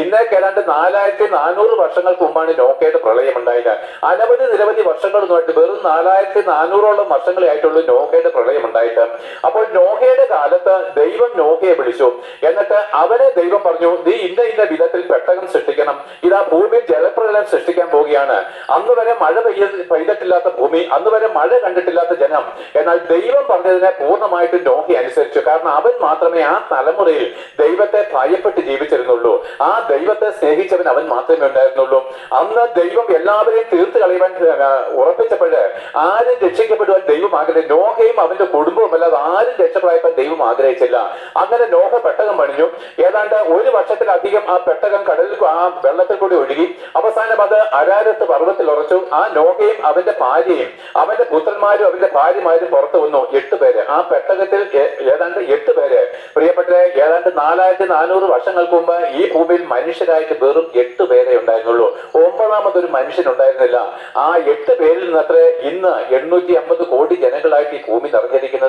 ഇന്നേക്ക് ഏതാണ്ട് നാലായിരത്തി നാനൂറ് വർഷങ്ങൾക്ക് മുമ്പാണ് നോക്കയുടെ പ്രളയം ഉണ്ടായത് അനവധി നിരവധി വർഷങ്ങളൊന്നുമായിട്ട് വെറും നാലായിരത്തി നാനൂറോളം വർഷങ്ങളെ ആയിട്ടുള്ളൂ നോക്കയുടെ പ്രളയം ഉണ്ടായിട്ട് അപ്പോൾ നോഹയുടെ കാലത്ത് ദൈവം നോഹയെ വിളിച്ചു. എന്നിട്ട് അവനെ ദൈവം പറഞ്ഞു നീ ഇന്ന ഇന്ന വിധത്തിൽ പെട്ടകം സൃഷ്ടിക്കണം. ഇതാ ഭൂമിയിൽ ജലപ്രളയം സൃഷ്ടിക്കാൻ പോവുകയാണ്. അന്ന് വരെ മഴ പെയ്യ പെയ്തിട്ടില്ലാത്ത ഭൂമി അന്ന് വരെ മഴ കണ്ടിട്ടില്ലാത്ത ജനം. എന്നാൽ ദൈവം പറഞ്ഞതിനെ പൂർണമായിട്ട് നോഹി അനുസരിച്ചു. കാരണം അവൻ മാത്രമേ ആ തലമുറയിൽ ദൈവത്തെ ഭയപ്പെട്ട് ജീവിച്ചിരുന്നുള്ളൂ. ആ ദൈവത്തെ സ്നേഹിച്ചവൻ അവൻ മാത്രമേ ഉണ്ടായിരുന്നുള്ളൂ. അന്ന് ദൈവം എല്ലാവരെയും തീർത്ത് കളയുവാൻ ആരും രക്ഷിക്കപ്പെടുവാൻ ദൈവം ആഗ്രഹിച്ചു നോഹയും അവന്റെ കുടുംബവും അല്ലാതെ ആരും രക്ഷപ്പെടാൻ ദൈവം ആഗ്രഹിച്ചില്ല. അങ്ങനെ നോഹ പെട്ടകം പണിഞ്ഞു. ഏതാണ്ട് ഒരു വർഷത്തിലധികം ആ പെട്ടകം കടലിൽ ആ വെള്ളത്തിൽ കൂടി ഒഴുകി. അവസാനം അത് അരാരത്ത് പർവത്തിൽ ഉറച്ചു. ആ നോഹയും അവന്റെ ഭാര്യയും അവന്റെ പുത്രന്മാരും അവന്റെ ഭാര്യമാരും പുറത്തു വന്നു. എട്ട് പേര്. ആ പെട്ടകത്തിൽ ഏതാണ്ട് എട്ട് പേര് പ്രിയപ്പെട്ട ഏതാണ്ട് നാലായിരത്തി നാനൂറ് വർഷങ്ങൾക്ക് മുമ്പ് ഈ ഭൂമിയിൽ മനുഷ്യരായിട്ട് വെറും എട്ട് പേരെ ഉണ്ടായിരുന്നുള്ളൂ. ഒമ്പതാമതൊരു മനുഷ്യൻ ഉണ്ടായിരുന്നില്ല ആ എട്ട് പേരിൽ നിന്നത്രേ ഇന്ന് എണ്ണൂറ്റി അമ്പത് കോടി ജനങ്ങളായിട്ട് ഈ ഭൂമി നിറഞ്ഞിരിക്കുന്നത്.